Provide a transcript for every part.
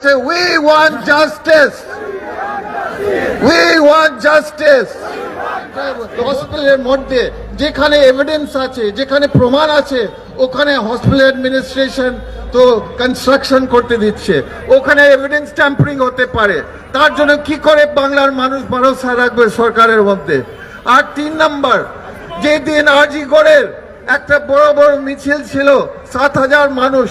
We want justice. We want justice. হসপিটালের মধ্যে যেখানে এভিডেন্স আছে, যেখানে প্রমাণ আছে, ওখানে হসপিটাল অ্যাডমিনিস্ট্রেশন তো কনস্ট্রাকশন করতে দিচ্ছে ওখানে এভিডেন্স ট্যাম্পারিং হতে পারে তার জন্য কি করে বাংলার মানুষ ভরসা রাখবে সরকারের মধ্যে আর তিন নাম্বার যে দিন আজি গড়ের একটা বড় বড় মিছিল ছিল, সাত হাজার মানুষ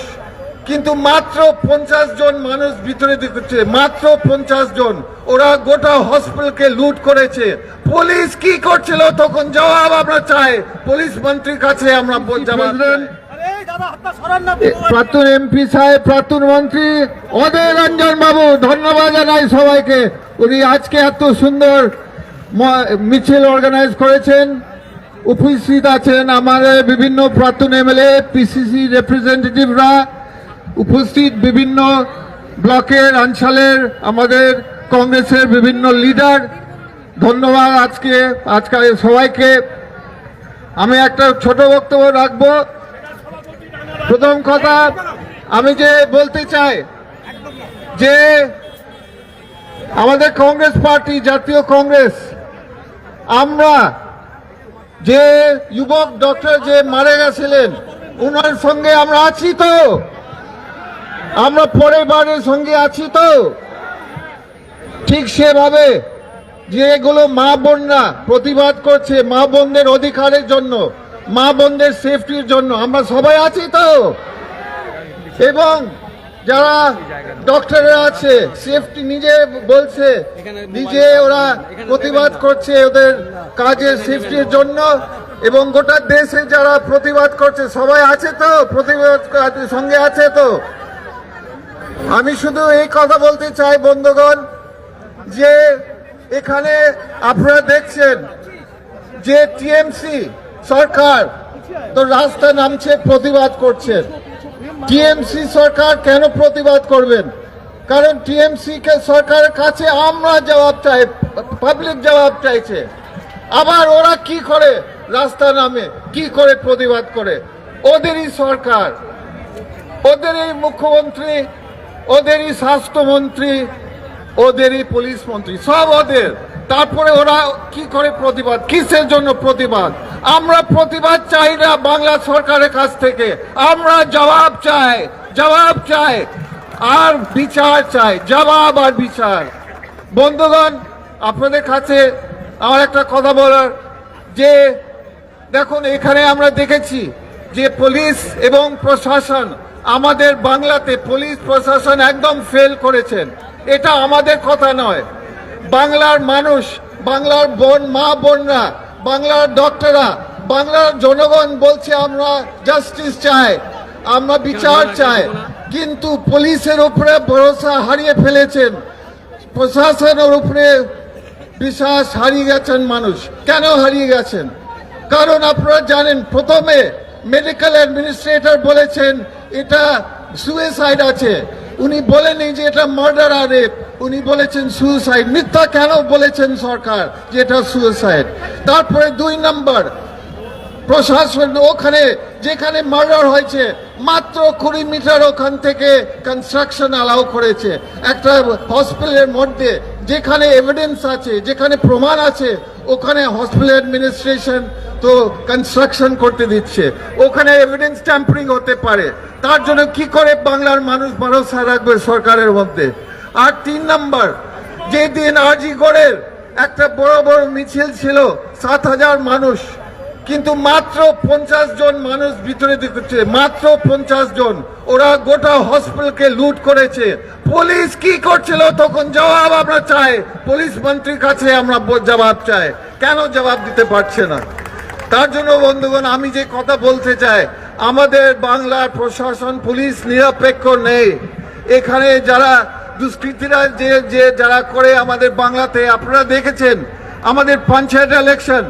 কিন্তু মাত্র পঞ্চাশ জন মানুষ ভিতরে ঢুকেছে। মাত্র পঞ্চাশ জন। ওরা গোটা হসপিটালকে লুট করেছে। পুলিশ কি করছিল তখন? জবাব আমরা চাই। পুলিশ মন্ত্রীর কাছে আমরা প্রাক্তন এমপি সাহেব প্রাক্তন মন্ত্রী অদয় রঞ্জন বাবু ধন্যবাদ জানাই সবাইকে। উনি আজকে এত সুন্দর মিছিল অর্গানাইজ করেছেন। উপস্থিত আছেন আমাদের বিভিন্ন প্রাক্তন এমএলএ পিসিসি রিপ্রেজেন্টেটিভরা উপস্থিত বিভিন্ন ব্লকের অঞ্চলের আমাদের কংগ্রেসের বিভিন্ন লিডার। ধন্যবাদ আজকে আজকে সবাইকে। আমি একটা ছোট বক্তব্য রাখব। প্রথম কথা, আমি যে বলতে চাই যে আমাদের কংগ্রেস পার্টি, জাতীয় কংগ্রেস, আমরা যে যুবক ডক্টর যে মারা গেছিলেন ওনার সঙ্গে আমরা আছি তো। আমরা পরিবারের সঙ্গে আছি তো? ঠিক সেভাবে যেগুলো মা বোনরা প্রতিবাদ করছে মা বোনদের অধিকারের জন্য, মা বোনদের সেফটির জন্য, আমরা সবাই আছি তো? এবং যারা ডক্টররা আছে সেফটি নিজে বলছে, নিজে ওরা প্রতিবাদ করছে ওদের কাজের সেফটির জন্য এবং গোটা দেশে যারা প্রতিবাদ করছে, সবাই আছে তো? প্রতিবাদ সঙ্গে আছে তো? আমি শুধু এই কথা বলতে চাই, বন্ধুগণ, যে এখানে আপনারা দেখছেন যে টিএমসি সরকার তো রাস্তা নামছে, প্রতিবাদ করছেন টিএমসি সরকার কেন প্রতিবাদ করবেন? কারণ টিএমসি কে সরকারের কাছে আমরা জবাব চাই পাবলিক জবাব চাইছে। আবার ওরা কি করে রাস্তা নামে, কি করে প্রতিবাদ করে? ওদেরই সরকার, ওদেরই মুখ্যমন্ত্রী ওদেরই স্বাস্থ্যমন্ত্রী, ওদেরই পুলিশ মন্ত্রী, সব ওদের। তারপরে ওরা কি করে প্রতিবাদ? কিসের জন্য প্রতিবাদ? আমরা প্রতিবাদ চাই না বাংলা সরকারের কাছ থেকে। আমরা জবাব চাই জবাব চাই, আর বিচার চাই, জবাব আর বিচার। বন্ধুগণ, আপনাদের কাছে আমার একটা কথা বলার, যে দেখুন, এখানে আমরা দেখেছি যে পুলিশ এবং প্রশাসন আমাদের বাংলাতে পুলিশ প্রশাসন একদম ফেল করেছেন। এটা আমাদের কথা নয়। বাংলার মানুষ বাংলার বোন মা বোনরা বাংলার ডক্টররা বাংলার জনগণ বলছে আমরা জাস্টিস চাই আমরা বিচার চাই। কিন্তু পুলিশের উপরে ভরসা হারিয়ে ফেলেছেন। প্রশাসনের উপরে বিশ্বাস হারিয়ে গেছেন মানুষ। কেন হারিয়ে গেছেন? কারণ আপনারা জানেন প্রথমে মেডিকেল অ্যাডমিনিস্ট্রেটর বলেছেন, এটা সুইসাইড আছে। উনি বলেনি যে এটা মার্ডার আর উনি বলেছেন সুইসাইড মিথ্যা কেন বলেছেন সরকার যে এটা সুইসাইড তারপরে দুই নাম্বার প্রশাসন ওখানে, যেখানে মার্ডার হয়েছে, মাত্র কুড়ি মিটার ওখান থেকে কনস্ট্রাকশন অ্যালাউ করেছে। একটা হসপিটালের মধ্যে, যেখানে এভিডেন্স আছে, যেখানে প্রমাণ আছে, ওখানে হসপিটাল অ্যাডমিনিস্ট্রেশন তো কনস্ট্রাকশন করতে দিচ্ছে। ওখানে এভিডেন্স ট্যাম্পারিং হতে পারে। তার জন্য কি করে বাংলার মানুষ ভরসা রাখবে সরকারের মধ্যে? আর তিন নম্বর যে দিন আজি গড়ের একটা বড় বড় মিছিল ছিল, সাত হাজার মানুষ কিন্তু মাত্র পঞ্চাশ জন মানুষ ভিতরে ঢুকেছে। মাত্র পঞ্চাশ জন। ওরা গোটা হসপিটালকে লুট করেছে। পুলিশ কি করছিল তখন জবাব আমরা চাই। পুলিশ মন্ত্রীর কাছে আমরা জবাব চাই। কেন জবাব দিতে পারছে না? তার জন্য বন্ধুগণ, আমি যে কথা বলতে চাই, আমাদের বাংলার প্রশাসন, পুলিশ নিরপেক্ষ নেই। এখানে যারা দুষ্কৃতীরা যে যে যারা করে আমাদের বাংলাতে, আপনারা দেখেছেন, আমাদের পঞ্চায়েত ইলেকশন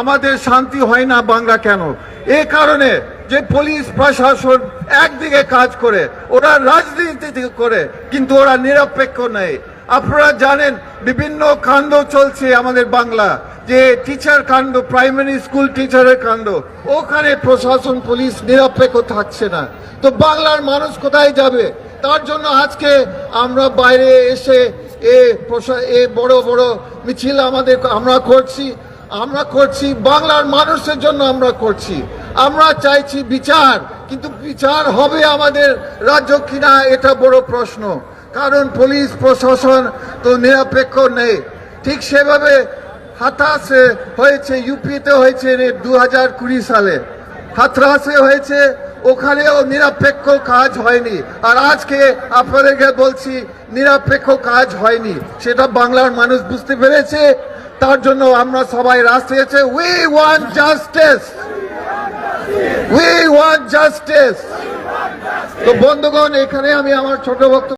আমাদের শান্তি হয় না বাংলা কেন? এ কারণে যে পুলিশ প্রশাসন একদিকে কাজ করে, ওরা রাজনীতি করে, কিন্তু ওরা নিরপেক্ষ নেই। আপনারা জানেন, বিভিন্ন কাণ্ড চলছে আমাদের বাংলা, যে টিচার কাণ্ড প্রাইমারি স্কুল টিচারের কাণ্ড, ওখানে প্রশাসন, পুলিশ নিরপেক্ষ থাকছে না। তো বাংলার মানুষ কোথায় যাবে? তার জন্য আজকে আমরা বাইরে এসে এ বড় বড় মিছিল আমাদের, আমরা করছি। আমরা করছি, বাংলার মানুষের জন্য আমরা করছি। আমরা চাইছি বিচার, কিন্তু বিচার হবে আমাদের রাজ্য কিনা এটা বড় প্রশ্ন। কারণ পুলিশ প্রশাসন তো নিরপেক্ষ নেই। ঠিক সেভাবে হাতাশে হয়েছে, ইউপিতে হয়েছে দু হাজার কুড়ি সালে। হাতরাসে হয়েছে, ওখানেও নিরপেক্ষ কাজ হয়নি। আর আজকে আপনাদেরকে বলছি, নিরপেক্ষ কাজ হয়নি। সেটা বাংলার মানুষ বুঝতে পেরেছে। তার জন্য আমরা সবাই আছে we want justice we want justice তো বন্ধুগণ, এখানে আমি আমার ছোট বক্তব্য